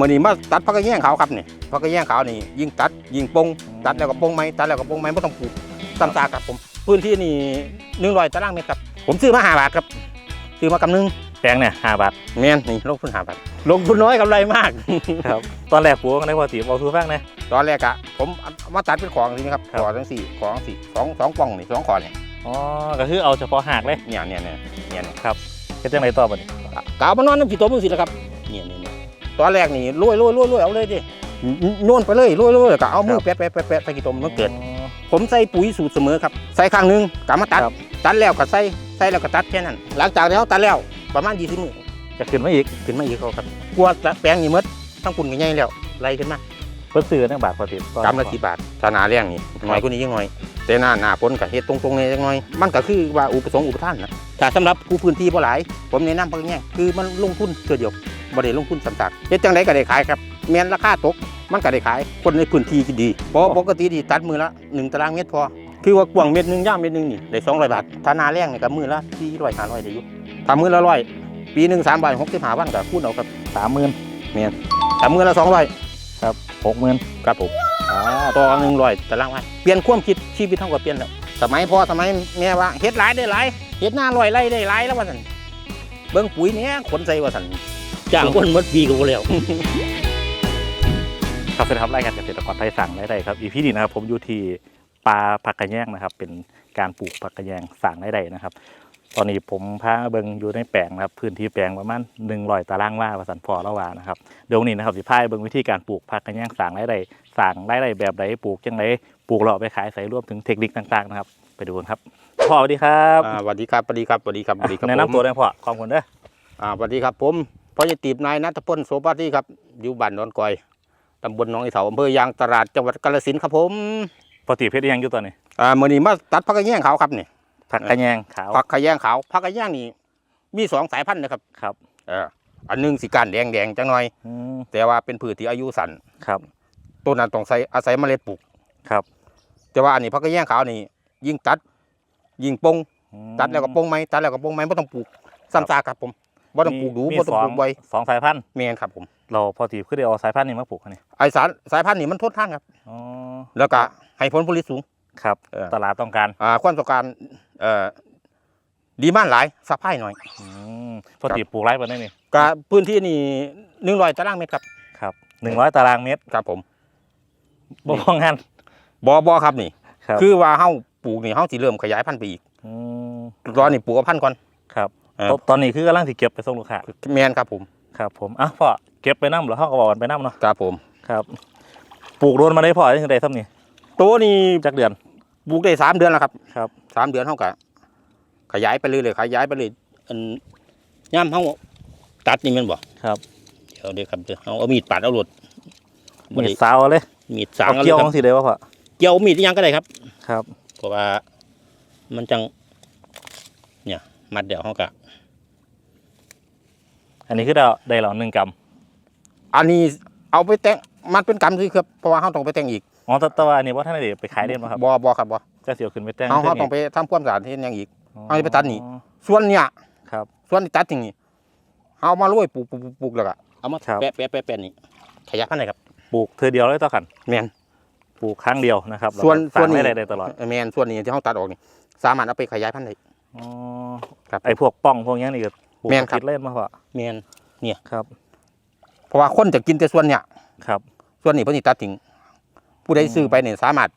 มื่อนี้มาตัดพักกระแยงขาวครับนี่พักกระแยงขาวนี่ยิงตัดยิงปงตัดแล้วก็ปงไม้ตัดแล้วก็ปงไม้ไม่ต้องปลูกซ้ำซากครับผม พื้นที่นี่หนึ่งร้อยตารางเมตรครับ ผมซื้อมาห้าบาทครับซื้อมากำนึงแปลงเนี่ยห้าบาทแม่นนี่ลงทุนห้าบาทลงทุนน้อยกำไรมากครับตอนแรกปลูกกันได้พอตีเอาทูฟังนะตอนแรกอะผมเอามาตัดเป็นของทีนี้ครับครับขอทั้งสี่ของสี่สองสองปล่องนี่สองขอเนี่ยอ๋อก็คือเอาเฉพาะหากเลยเนี่ยเนี่ยเนี่ยเนี่ยเนี่ยครับเฮ็ดจังไรต่อบัดนี้กาวมานอนน้ำผีตัวมึงสิแล้วครับเนี่ยเนี่ยเนี่ย ตอนแรกนี่รวยรวยรวยรวยเอาเลยดิโน่นไปเลยรวยรวยแล้วก็เอามือแปะแปะแปะแปะใส่กี่ตัวมันเกิดอ๋อผมใส่ปุ๋ยสูตรเสมอครับ ใส่ครั้งหนึ่งกลับมาตัดครับตัดแล้วก็ใส่ใส่แล้วก็ตัดแค่นั้น หลังจากแล้วตัดแล้วประมาณยี่สิบมือจะขึ้นมาอีกขึ้นมาอีกครับกลัวแปลงนี่หมดทั้งปุ่นกันใหญ่แล้วไล่ขึ้นมาเพิ่นซื้อตั้งบาทพอตีกำละสิบาทถ้าหนาแรงนี่หน่อยกว่านี้ยังหน่อยแต่หน้าหน้าฝนกับเฮ็ดตรงๆเนี่ยจังหน่อย มันก็คือว่าอุปสงค์อุปทานนะแต่สำหรับผู้พื้นที่บ่หลาย ผมแนะนำเพิ่นแง่คือมันลงทุนเทื่อเดียว บ่ได้ลงทุนสำตักเฮ็ดจังไดก็ได้ขายครับแม่นราคาตกมันก็ได้ขาย คนในพื้นที่ที่ดีเพราะปกติดีตัดมือละ1ตารางเมตรพอคือว่ากว้างเม็ดหนึงยาวเม็ดหนึงนี่ได้200บาทถ้าหนาแรงนี่ก็มือละ400 500ได้อยู่ถ้ามือละ100ปีหนึง365วันก็คูณเอาครับสามหมื่นถ้ามือละ200ครับหกหมื่นครับผมอ่าต่อหนึ่งร้อยตารางวาเปลี่ยนความคิดชีวิตเท่ากับเปลี่ยนแล้วสมัยพ่อสมัยแม่ว่าเฮ็ดหลายได้หลายเฮ็ดหน้าลอยไร่ได้หลายแล้วว่าสันเบิ่งปุ๋ยเนี้ยขนใส่ว่าสัน จ้างคนหมดปีก็บ่แล้วครับสวัสดีครับรายการเกษตรกรไทยสั่งได้ได้ครับอีพีนี้นะครับผมอยู่ที่ปลาผักกระแยงนะครับ เป็นการปลูกผักกระแยงสั่งได้ได้นะครับ ตอนนี้ผมพาเบิงอยู่ในแปลงนะครับ พื้นที่แปลงประมาณหนึ่งร้อยตารางวาประสันพอละวานะครับเดี๋ยววันนี้นะครับสิพาไปเบิงวิธีการปลูกผักกระแยงสั่งได้ได้สั่งได้ได้แบบใดปลูกจังไรปลูกเราเอาไปขายใส่รวมถึงเทคนิคต่างๆนะครับ ไปดูกันครับพ่อสวัสดีครับอ่าสวัสดีครับสวัสดีครับสวัสดีครับสวัสดีครับแนะนำตัวผมได้พ่อขอบคุณเด้ออ่าสวัสดีครับผม พ่อจะตีบนายนัทพลโสภาตีครับอยู่บ้านดอนกอยตำบลหนองอีเถาอำเภอยางตลาดจังหวัดกาฬสินธุ์ครับผมปกติเพชรยังอยู่ตัวนี้อ่ามื้อนี้มาตัดผักกระแยงขาวครับนี่ผักกระแยงขาวผักกระแยงขาวผักกระแยงนี่มีสองสายพันธุ์นะครับครับเอออันหนึงสีก้านแดงๆจังหน่อยอืมแต่ว่าเป็นพืชที่อายุสั้นครับต้นนั้นต้องใส่อาศัยเมล็ดปลูกครับ แต่ว่าอันนี้พักกระแยงขาวนี่ ยิ่งตัด ยิ่งปงอืมตัดแล้วก็ปงไหมตัดแล้วก็ปงไหมไม่ต้องปลูกซ้ำซากครับผม ไม่ต้องปลูกดูมีไม่ต้องปลูกสไวสองสายพันธุ์แมนครับผม เราพอตีขึ้นได้เอาสายพันธุ์นี้มาปลูกอันนี่ไอสารสายพันธุ์นี่มันทนทานครับอ๋อแล้วก็ให้ผลผลิตสูงครับเออตลาดต้องการอ่าความต้องการเอ่อดีมากหลายสัพพายหน่อยอืมพอตีปลูกไร่ปานนี้นี่ก็พื้นที่นี่หนึ่งร้อยตารางเมตรครับครับหนึ่งร้อยตารางเมตรครับผมบ่พองานบอบอครับนี่ครับคือว่าเฮาปลูกนี่เฮาสิเริ่มขยายพันธุ์ไปอีกมตอนนี้ปลูกเอาพันธุ์ก่อนครับเออ ตตอนนี้คือกำลังสิเก็บไปส่งลูกค้าแมนครับผมครับผมอะพ่อเก็บไปน้ำหรือเขาก็บอกกันไปน้ำเนาะครับผมครับปลูกโดนมาได้พ่อยังไงซ้ำนี่ตัวนี้จักเดือนปลูกได้สามเดือนแล้วครับครับสามเดือนเท่ากับขยายไปเรื่อยๆขยายไปเลยอันย่ำเฮาตัดนี่แมันบ่ครับเดี๋ยวเดี๋ยวครับเดี๋ยวเอาเอามีดปาดเอาหลดบ่มีได้สาวเลยมีดสางเอาเอาเลเกี่ยยวคขรัอบงสิได้ว่าพ่อเกี่ยวมีดอีหยังก็ได้ครับครับเพราะว่ามันจังเนี่ยมัดเดี๋ยวเฮากะ อันนี้คือได้ได้เราหนึ่งกำอันนี้เอาไปแต่งมันเป็นกรรมสิครับเพราะว่าเฮาต้องไปแต่งอีกอ๋อแต่แต่ว่าอันนี้ว่าท่านได้ไปขายเล่นป่ะครับบ่บ่ครับบ่จะเสียวขึ้นไปแต่งเฮาเฮาพิ่มต้องไปทำความสะอาดเฮ็ดหยังอีกอ๋อเอาไปตัดนี่ ส่วนเนี่ยครับ ส่วนที่ตัดจริงนี่เอามาโรยปลูกปลูกปลูกปลูกแล้วก็เอามาครับ แปะแปะแปะแปะนี่ขยายพันธุ์เลยครับปลูกเธอเดียวเลยต่อกันแม่นปลูกครั้งเดียวนะครับส่วนแล้ก็ส่วนนี้สร้างได้ได้ตลอดแมนส่วนนี้ที่เขาตัดออกนี่สามารถเอาไปขยายพันธุ์ได้ อ๋อครับ ไอพวกป้องพวกนี้นี่ก็ปลูก แม่นครับ ติดเล่นมาพ่อแมนครับ เพราะว่าคนจะกินแต่ส่วนเนี่ยครับส่วนนี้เพิ่นสิตัดทิ้งผู้ใดซื้อไปเนี่ยสามารถ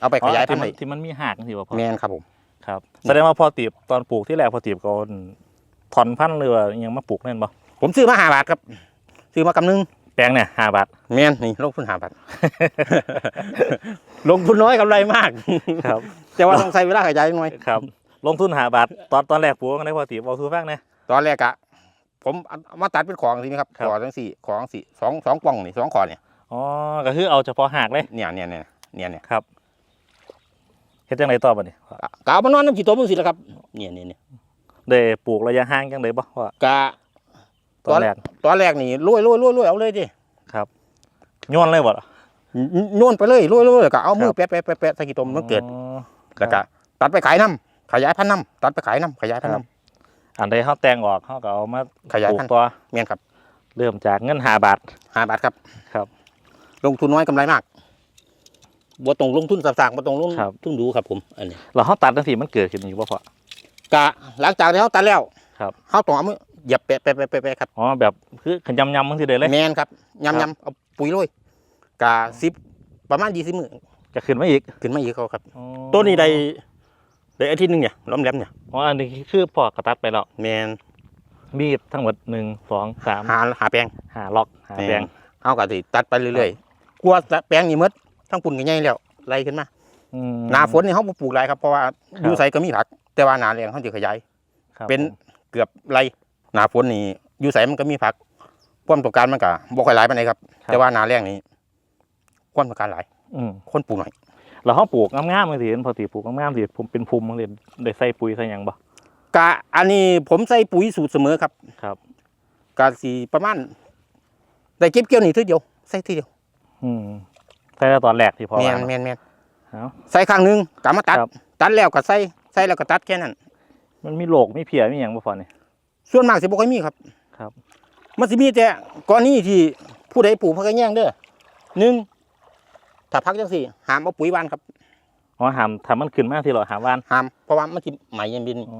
เอาไปขยายพันธุ์อ๋อได้ที่มันที่มันมีหากสิว่าพ่อแมนครับผม ครับแสดงว่าพอตีบตอนปลูกที่แรกพอตีบก็ถอนพันธุ์หรือว่ายังมาปลูกเล่นบ่ผมซื้อมาห้าบาทครับ ซื้อมากำนึงแปลงเนี่ยห้าบาท แมนนี่ลงทุนห้าบาท ลงทุนน้อยกำไรมาก ครับ แต่ว่าต้องใช้เวลาขยายหน่อย ครับ ลงทุนห้าบาทตอนตอนแรกปลูกกันได้พอตีบเอาทูฟังนะ ตอนแรกอะผมเอามาตัดเป็นของทีนี้ครับครับ ขอทั้งสี่ของสี่สองสองปล่องนี่สองขอเนี่ยอ๋อก็คือเอาเฉพาะหากเลยเนี่ยเนี่ยเนี่ยเนี่ยเนี่ยครับเฮ็ดจังไดต่อบัดนี้กเอามานอนน้ำจีตัวมึงสิแล้วครับเนี่ยเนี่ยเนี่ยได้ปลูกระยะห่างจังไดบ่ว่ากะตอนแรกตอนแรกนี่รวยรวยรวยรวยเอาเลยดิย้อนเลยบ่ล่ะโยนไปเลยรวยรวยแล้วก็เอามือครับ แปะแปะแปะแปะใส่กี่ตมมันเกิด อ๋อ แล้วก็ตัดไปขายน้ำขยายพันธุ์น้ำตัดไปขายน้ำขยายพันธุ์น้ อันใดเฮาแต่งออกเฮาก็เอามาำขยายปลูกพันธุ์ตัวเมียนครับเริ่มจากเงินหาบาทห้าบาทครับ ครับ ลงทุนน้อยกำไรมากบ่ต้องลงทุนสับๆบ่ต้องลงครับ ทุนดูครับผมอันนี้เราเขาตัดจังซี่มันเกิดขึ้นอยู่บ่พอ กะหลังจากที่เขาตัดแล้วครับเขาต้องเอามือเหยียบแปะแปะแปะแปะแปะครับอ๋อแบบคือขยำยำมันสิได้เลย แมนครับครับยำยำเอาปุ๋ยโรยกะสิบประมาณยี่สิบมือจะขึ้นมาอีกขึ้นมาอีกเขาครับอ๋อต้นนี้ได้ ได้อาทิตย์หนึงเนี่ยล้อมแหลมเนี่ยอ๋ออันนี้คือพอกระตัดไปแล้วแมนมีดทั้งหมดหนึ่งสองสามหาหาแปลงหาล็อกหาแบงเอากะสิตัดไปเรื่อยๆกลัวแปลงนี่หมดทั้งปุ่นกันใหญ่แล้วไล่ขึ้นมาอืม หน้าฝนนี่เขาบ่ปลูกไรครับเพราะว่าครับ อยู่ใส่ก็มีผัก แต่ว่าหนาแรงเขาจะขยาย ครับเป็นผมเกือบไรหน้าฝนนี่อยู่ใส่มันก็มีผัก ความต้องการมันก็บ่ค่อยหลายปานใดครับ แต่ว่าหนาแรงนี่ความต้องการหลาย อืมคนปลูกหน่อย เราเขาปลูกงามๆมันสิเห็นพอสิปลูกงามๆสิผมเป็นภูมิมันเลยได้ใส่ปุ๋ยใส่หยังบ่กะอันนี้ผมใส่ปุ๋ยสูตรเสมอครับครับกะสีประมาณได้เก็บเกี่ยวนี่ทีเดียวใส่ทีเดียวอืมใส่แล้วตอนแรกที่พอแมนว่าแมนแมนเอา ใส่ครั้งหนึงกะมาตัด ครับ ตัดแล้วก็ใส่ใส่แล้วก็ตัดแค่นั้น มันมีโรคมีเพียมีหยังบ่พอนี่ ส่วนมากสิบ่ค่อยมีครับครับ มันสิมีแต่กรณีที่ผู้ใดปลูกพักกระแยงเด้อหนึ่ง ถ้าพักจังสี่ห้ามเอาปุ๋ยหวานครับอ๋อหามทำมันขึ้นมาที่เราหามวานห้ามเพราะว่ามันสิไหมยันบินอ๋อ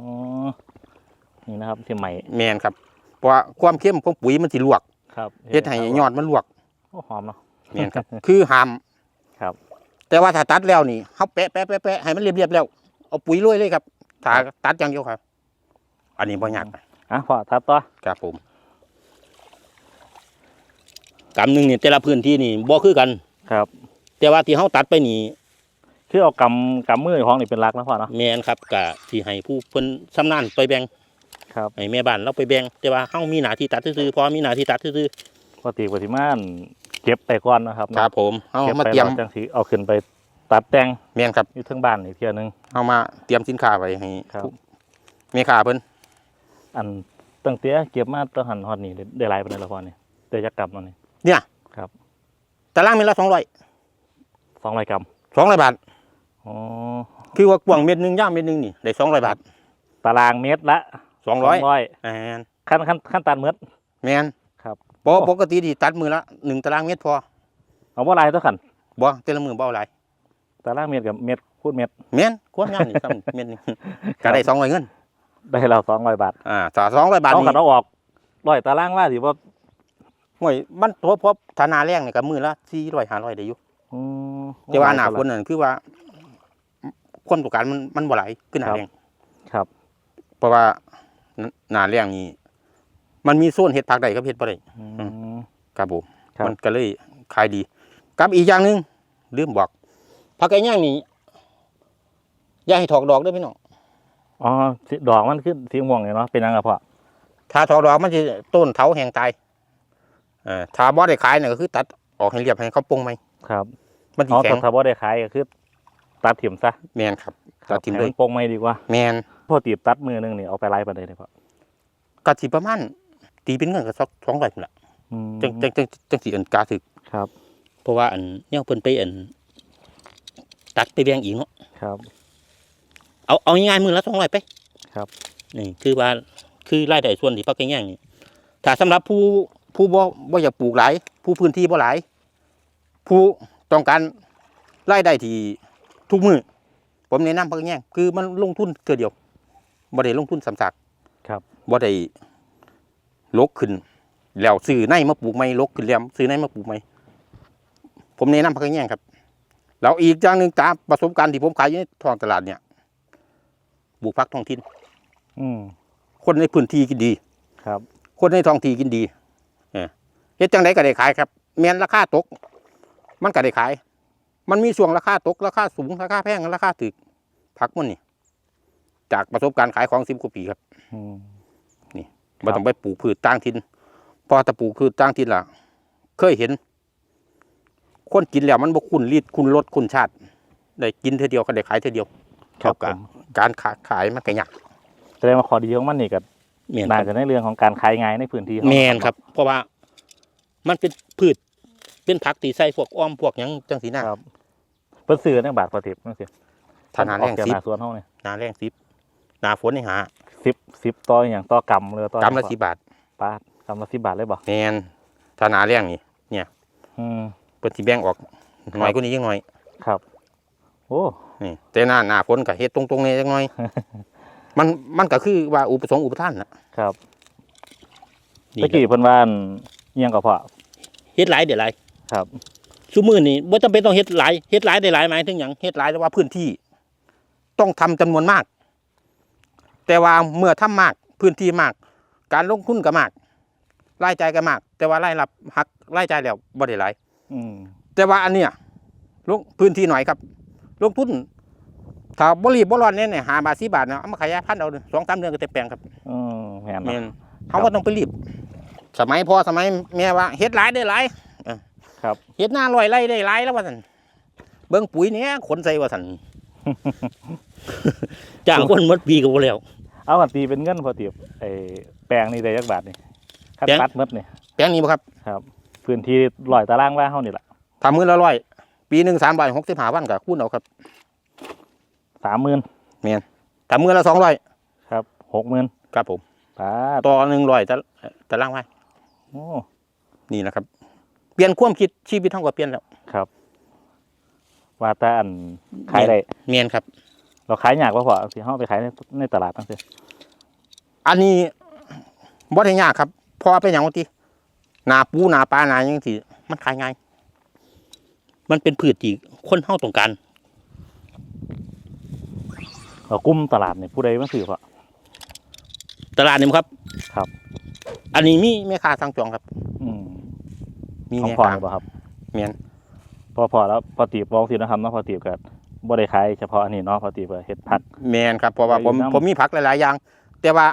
นี่นะครับที่ใหม่แมนครับ เพราะว่าความเข้มของปุ๋ยมันสิลวกครับเฮ็ดให้ยอดมันลวกโอ้หอมเนาะแมนครับ คือห้ามครับ แต่ว่าถ้าตัดแล้วนี่เฮาแปะแปะแปะแปะให้มันเรียบๆแล้วเอาปุ๋ยโรยเลยครับถ้าตัดอย่างเดียวครับ อันนี้บ่ยากอะพอตัดต่อครับผมกำหนึ่งนี่แต่ละพื้นที่นี่บ่คือกันครับ แต่ว่าที่เฮาตัดไปนี่คือเอากำกำมือของนี่เป็นหลักนะพ่อเนาะแม่นครับกะที่ให้ผู้เพิ่นชำนาญไปแบ่งครับให้แม่บ้านเราไปแบ่งแต่ว่าเฮามีหน้าที่ตัดซื่อๆพอมีหน้าที่ตัดซื่อปกติปฏิมาณเก็บไปก่อนนะครับๆครับ ผมเฮาเก็บมาไปเตรียมแล้วจังสีเอาขึ้นไปตัดแต่งแม่นครับ อยู่เทั้งบ้านอีกเที่ยหนึงเฮามาเตรียมสินค้าไว้ให้ครับ ผู้แม่ค้าเพิ่นอันตั้งแต่เก็บมาตะหันฮอดนี่ได้ได้หลายปานใดละพ่อนี่ได้จักกรัมเนาะนี่เนี่ยครับ ตารางเมตรละ200 สองร้อยกรัม200บาทอ๋อคือว่ากว้างเม็ดหนึงยาวเม็ดหนึงนี่ได้200บาทตารางเมตรละ200ร้อยแม่นขั้นขั้นขั้นตัดเมดแม่นครับปกปกติที่ตัดมือละหนึ่งตารางเมตรพอเอาว่าลายตัวขันบ่แต่ละมือบ่เอาหลายตารางเมตรกับเมตรคูณเมตรแม่นควรงานนี่ซ้ำเม็ดหนึงก็ได้200เงินได้เราสองร้อยบาทอ่าถ้า200บาทเอานี่ขันเอาออกร้อยตารางว่าสิว่าห่วยมันตัวพบฐานาแรงนี่ก็มือละ400 500ได้อยู่อืม แต่ว่าหน้าฝนนั่นคือว่า ความต้องการมันมันบ่หลายคือหน้าแรงครับ เพราะว่าหน้าแรงนี่มันมีโซนเฮ็ดผักได้กับเฮ็ดบ่ได้อืมครับผมครับมันก็เลยขายดีกับอีกอย่างหนึงลืมบอกผักไก่ย่างนี่อย่าให้ถอกดอกเด้อพี่น้องอ๋อสีดอกมันขึ้นสีม่วงเลยเนาะเป็นยังไงพ่อถ้าถอกดอกมันสิต้นเถาแห้งตายเอ่อถ้าบ่ได้ขายเนี่ยก็คือ ตัดออกให้เรียบให้เขาปรุงใหม่ครับ มันสิอ๋อแข็ถ้างถ้าบ่ได้ขายก็คือตัดถิ่มซะแม่นครับครัตับดทิ้งให้เลยมันโปร่งไม่ดีกว่าแม่นพอตีบตัดมือหนึงนี่เอาไปไล่ปานใดเลยพ่อก็สิประมาณตีเป็นเงินก็สัก200พุ่นล่ะอืมจังจังจังจังสิอันกาถึกครับเพราะว่าอันเนี่ยเพิ่นไปอัน ตัดไปแบ่งอีกเนาะครับ เอาเอาง่ายๆมือละสองร้อยไปครับ นี่คือว่าคือรายได้ส่วนที่พักแง่งนี่ถ้าสำหรับผู้ผู้บ่บ่อยากปลูกหลายผู้พื้นที่บ่หลายผู้ ต้องการรายได้ที่ทุกมือผมแนะนำพักแง่งคือมันลงทุนเทื่อเดียวบ่ได้ลงทุนสำสักครับบ่ได้ลกขึ้น แล้วซื้อในมาปลูกใหม่ลกขึ้นแล้วซื้อในมาปลูกใหม่ผมแนะนำพักแง่งครับแล้วอีกอย่างหนึ่งตามประสบการณ์ที่ผมขายอยู่ในท้องตลาดเนี่ยปลูกผักท้องถิ่นอืมคนในพื้นที่กินดี ครับ คนในท้องที่กินดี เออเฮ็ดจังไดก็ได้ขายครับแม้นราคาตก มันก็ได้ขาย มันมีช่วงราคาตกราคาสูงราคาแพงราคาถูกผักมันนี่ จากประสบการณ์ขายของสิบกว่าปีครับอืมบ่ต้องไปปลูกพืชต่างถิ่นพอถ้าปลูกพืชต่างถิ่นล่ะ เคยเห็น คนกินแล้วมันบ่คุ้นรีดคุ้นรสคุ้นชาติ ได้กินเท่อเดียวก็ได้ขายเท่อเดียวครับเท่าผกับมการขายขายมันก็ยากแสดงว่าข้อดีของมันนี่ก็แม่นคน่ารับจะในเรื่องของการขายง่ายในพื้นที่ของ แมนครับ เพราะว่ามันเป็นพืช เป็นผักตีใส่พวกอ้อมพวกหยังจังสีหน้า ครับ เพิ่นซื้อในบาทพอทิพย์นั่นสิถ้าหนาแรงออกจากสิบ หน้าสวนเฮานี่หนาแรงสิบหนาฝนนี่หาสิบสิบต่ออย่างต่อกำเลยต่อกำละสิบบาทปาดกำละสิบบาทเลยบ่แมนถ้าหนาแรงนี่อืมเพิ่นสิแบ่งออกหน่อยกว่านี้ยังน้อยครับ โอ้ นี่แต่หน้าหน้าฝนก็เฮ็ดตรงๆนี่จังน้อย มันมันก็คือว่าอุปสงค์อุปทานน่ะครับ นี่ตะกี้เพิ่นว่าอันอิหยังก็พอเฮ็ดหลายเดี๋ยวหลาย ครับซุมื้อนี้บ่จำเป็นต้องเฮ็ดหลายเฮ็ดหลายได้หลายหมายถึงหยังเฮ็ดหลายแต่ว่าพื้นที่ ต้องทำจำนวนมาก แต่ว่าเมื่อทำมากพื้นที่มาก การลงทุนก็มากรายจ่ายก็มาก แต่ว่ารายรับหักรายจ่ายแล้วบ่ได้หลายอืมแต่ว่าอันเนี้ยลงพื้นที่หน่อยครับ ลงทุนถ้าบรีบบร้อนเนี่ยเนี่ยหาบาทสีบาทเนี่ยเอามาขยายพันธุ์เอาสองสามเดือนก็เต็มแปลงครับอืมแม่นแมเนาะนเขาก็ต้องไปรีบ สมัยพ่อสมัยแม่ว่าเฮ็ดหลายได้หลายเออ ครับเฮ็ดหน้าลอยไร่ได้หลายแล้วว่าสันเบิ่งปุ๋ยเนี้ยขนใส่ว่าสันจ้างคนหมดปีก็บ่แล้ว เอากันตีเป็นเงินพอตีบไอ้แปลงนี่ได้จักบาทนี่คันแปลง ตัดหมดนี่แปลงนี้บ่ครับครับพื้นที่ร้อยตารางว่าเฮานี่ล่ะทำมือละร้อยปีหนึ่งสามร้อยหกสิบห้าวันก็คูณเอาครับ30,000ทำมือละสองร้อยครับ60,000ครับผม บาทต่อหนึ่งร้อยตะตารางไว้โอ้นี่นะครับ เปลี่ยนความคิดชีวิตเท่ากับเปลี่ยนแล้วครับว่าแต่อันขายได้เมียนครับ เราขายยากบ่พอสิเฮาไปขายในในตลาดจังซี่อันนี้บ่ได้ยากครับเพอเป็นอย่างว่าที่นาปูนาปลานาอย่างที่มันขายง่ายมันเป็นพืชที่คนเฮาต้องการเรากลุ่มตลาดนี่ผู้ใดมาซื้อพอตลาดนี่ครับ ครับ อันนี้มีแม่ค้าสั่งจองครับอื มมีของแม่พอค้าบ่ครับเมียนพอพอแล้วพอตีบบอกสินะครับเนาะพอตีบก็บ่ได้ขายเฉพาะอันนี้เนาะพอตีบก็เฮ็ดผักเมียนครับเพราะว่าผมไปอยู่นำ ผมมีผักหลายๆอย่าง แต่ว่า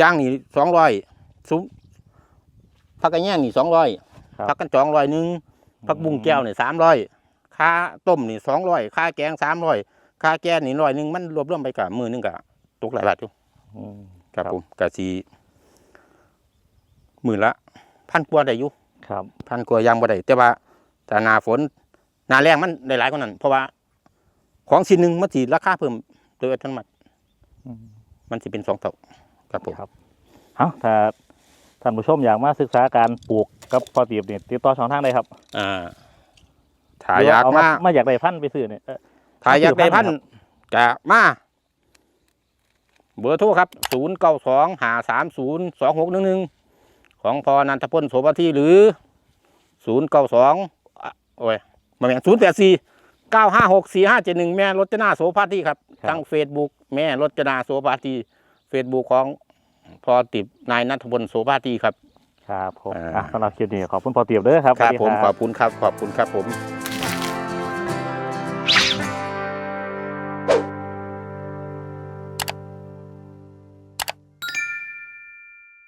ย่างนี่สองร้อยซุ้มผักกระแยงนี่สองร้อยครับ ผักกันจองร้อยหนึ่งผักบุ้งแก้วนี่สามร้อยค่าต้มนี่สองร้อยค่าแกงสามร้อยค่าแกงนี่ร้อยหนึ่งมันรวบรวมไปกับมือหนึงกับตกหลายบาทอยู่อืม ครับครับ ผมกะสีหมื่นละพันกว่าได้อยู่ ครับพันกลัวยางบ่ได้แต่ว่าแต่นาฝนนาแรงมันหลายกว่นั้น เพราะว่า ของชิ้นหนึ่งมันสิราคาเพิ่มโดยอัตโนมัติมันสิเป็นสองเท่าครับผมครับเอาถ้าท่านผู้ชมอยากมาศึกษาการปลูกกับพอตีบเนี่ยติดต่อช่องทางใดครับอ่าถ้าอยากมามาอยากได้พันไปซื้อเนี่ยถ้าอยากได้พันจะมาเบอร์โทรครับศูนย์เก้าสองหาสามศูนย์สองหกหนึ่งหนึ่ง ของพอนันทพลโสภาทีหรือศูนย์เก้าสองโอ้ยมาแม่งศูนย์แปดสี่เก้าห้าหกสี่ห้าเจ็ดหนึ่งแม่รจนาโสภาทีครับครับทั้งเฟซบุ๊กแม่รจนาโสภาทีเฟซบุ๊กของพอติบนายนัทพลโสภาทีครับ ครับผมอ่า อะสำหรับคลิปนี้ขอบคุณพอตีบเด้อครับครับสวัสดีผมขอบคุณครับขอบคุณครับผม